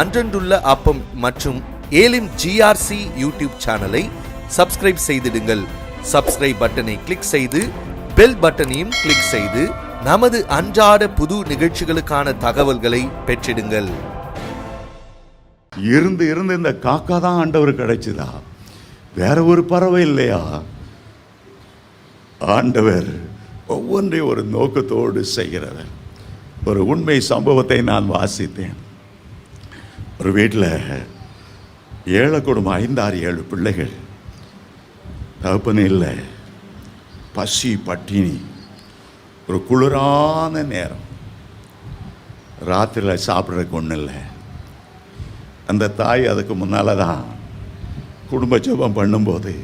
அன்றன்றுள்ள அப்பம் மற்றும் Elim GRC YouTube சேனலை சப்ஸ்கிரைப் செய்திடுங்கள். சப்ஸ்கிரைப் பட்டனை கிளிக் செய்து பெல் பட்டனையும் கிளிக் செய்து நமது அன்றாட புது நிகழ்ச்சிகளுக்கான தகவல்களை பெற்றிடுங்கள். இருந்து இருந்து இந்த காக்கா தான் ஆண்டவர் கிடைச்சதா? வேற ஒரு பறவை இல்லையா? ஆண்டவர் ஒவ்வொன்றையும் ஒரு நோக்கத்தோடு செய்கிறவர். ஒரு உண்மை சம்பவத்தை நான் வாசித்தேன். ஒரு வீட்டில் ஏழை குடும்பம் ஐந்தாறு ஏழு பிள்ளைகள். தகப்பனே இல்லை. பசி பட்டினி ஒரு குளிரான நேரம். ராத்திரியில் சாப்பிட்றதுக்கு ஒன்றும் இல்லை. அந்த தாய் அதுக்கு முன்னால் தான் குடும்ப ஜபம் பண்ணும்போது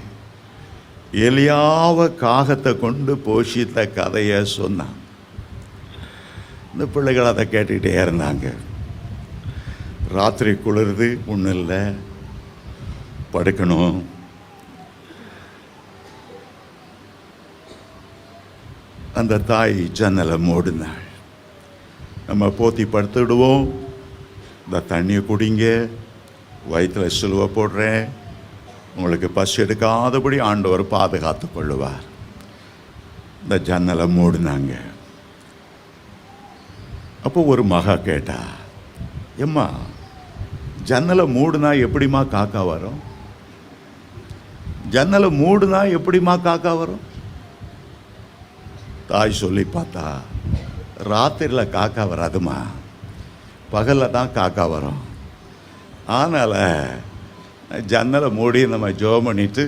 எலியாவ காகத்தை கொண்டு போஷித்த கதையை சொன்னான். இந்த பிள்ளைகள் அதை கேட்டுக்கிட்டே இருந்தாங்க. ராத்திரி குளிருது ஒன்றும் இல்லை படுக்கணும். அந்த தாய் ஜன்னலை மூடினாள். நம்ம போத்தி படுத்துடுவோம். இந்த தண்ணியை குடிங்க. வயிற்றில் சிலுவை போடுறேன். உங்களுக்கு பசி எடுக்காதபடி ஆண்டவர் பாதுகாத்து கொள்ளுவார். இந்த ஜன்னலை மூடினாங்க. அப்போ ஒரு மகா கேட்டா எம்மா ஜன்னலை மூடுனா எப்படிம்மா காக்கா வரும்? ஜன்னலை மூடுனா எப்படிம்மா காக்கா வரும்? தாய் சொல்லி பார்த்தா ராத்திரியில் காக்கா வராதுமா பகலில் தான் காக்கா வரும். அதனால் ஜன்னலை மூடி நம்ம ஜோம் பண்ணிட்டு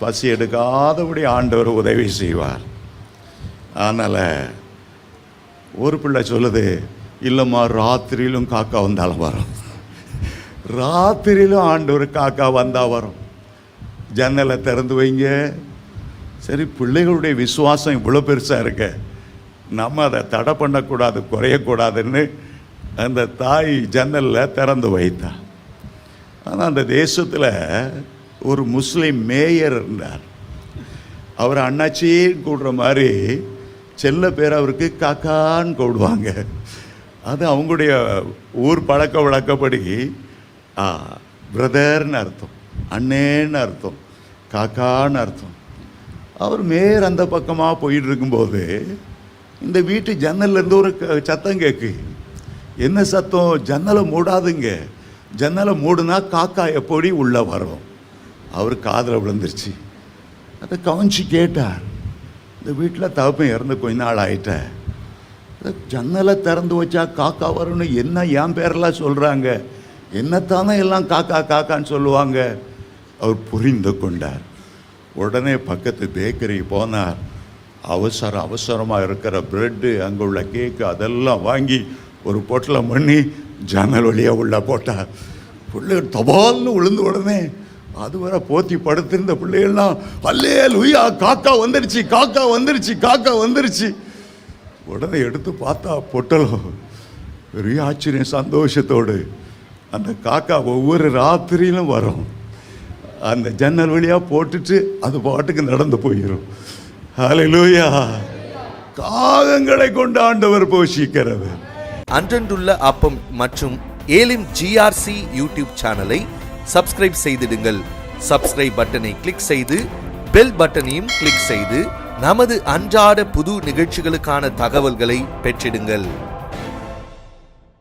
பசி எடுக்காதபடி ஆண்டவர் உதவி செய்வார். அதனால் ஒரு பிள்ளை சொல்லுது இல்லைம்மா ராத்திரியிலும் காக்கா வந்தாலும் வரும். ராத்திரியிலும் ஆண்டவர் காக்கா வந்தால் வரும். ஜன்னலை திறந்து வைங்க. சரி பிள்ளைகளுடைய விசுவாசம் இவ்வளோ பெருசாக இருக்க. நம்ம அதை தடை பண்ணக்கூடாது குறையக்கூடாதுன்னு அந்த தாய் ஜன்னலில் திறந்து வைத்தா. ஆனால் அந்த தேசத்தில் ஒரு முஸ்லீம் மேயர் இருந்தார். அவர் அண்ணாச்சின்னு கூடுற மாதிரி செல்ல பேர் அவருக்கு காக்கான்னு கூடுவாங்க. அது அவங்களுடைய ஊர் பழக்க வழக்கப்படி பிரதர்னு அர்த்தம். அண்ணேன்னு அர்த்தம். காக்கான்னு அர்த்தம். அவர் மேர் அந்த பக்கமாக போயிட்டு இருக்கும்போது இந்த வீட்டு ஜன்னல்லேருந்து ஒரு சத்தம் கேட்கு என்ன சத்தம்? ஜன்னலை மூடாதுங்க. ஜன்னலை மூடுனா காக்கா எப்படி உள்ளே வரும்? அவர் காதில் விழுந்துருச்சு. அதை கவனிச்சு கேட்டார். இந்த வீட்டில் தகப்பன் இறந்து கொஞ்ச நாள் ஆயிட்ட. ஜன்னலை திறந்து வச்சா காக்கா வரும்னு என்ன என் பேரெல்லாம் சொல்கிறாங்க என்னத்தானே எல்லாம் காக்கா காக்கான்னு சொல்லுவாங்க? அவர் புரிந்து கொண்டார். உடனே பக்கத்து பேக்கரி போனார். அவசர அவசரமாக இருக்கிற பிரெட்டு அங்கே உள்ள கேக்கு அதெல்லாம் வாங்கி ஒரு பொட்டலம் பண்ணி ஜன்னல் வழியாக உள்ளே போட்டார். பிள்ளைகள் தபால்னு விழுந்த உடனே அது வரை போத்தி படுத்திருந்த பிள்ளைகள்லாம் அல்லே லுய்யா காக்கா வந்துருச்சு காக்கா வந்துருச்சு காக்கா வந்துருச்சு. உடனே எடுத்து பார்த்தா பொட்டலம். பெரிய ஆச்சரியம் சந்தோஷத்தோடு. அந்த காக்கா ஒவ்வொரு ராத்திரியிலும் வரும். அந்த ஜன்னல் வழியாக போட்டுட்டு அது பாட்டுக்கு நடந்து போயிடும் ஹalleluya காகங்களை கொண்டு ஆண்டவர் போஷிக்கிறது அன்றன்றுள்ள அப்பம் மற்றும் ஏலிம் ஜிஆர்சி யூடியூப் சேனலை சப்ஸ்கிரைப் செய்திடுங்கள். சப்ஸ்கிரைப் பட்டனை கிளிக் செய்து பெல் பட்டனையும் கிளிக் செய்து நமது அன்றாட புது நிகழ்ச்சிகளுக்கான தகவல்களை பெற்றிடுங்கள்.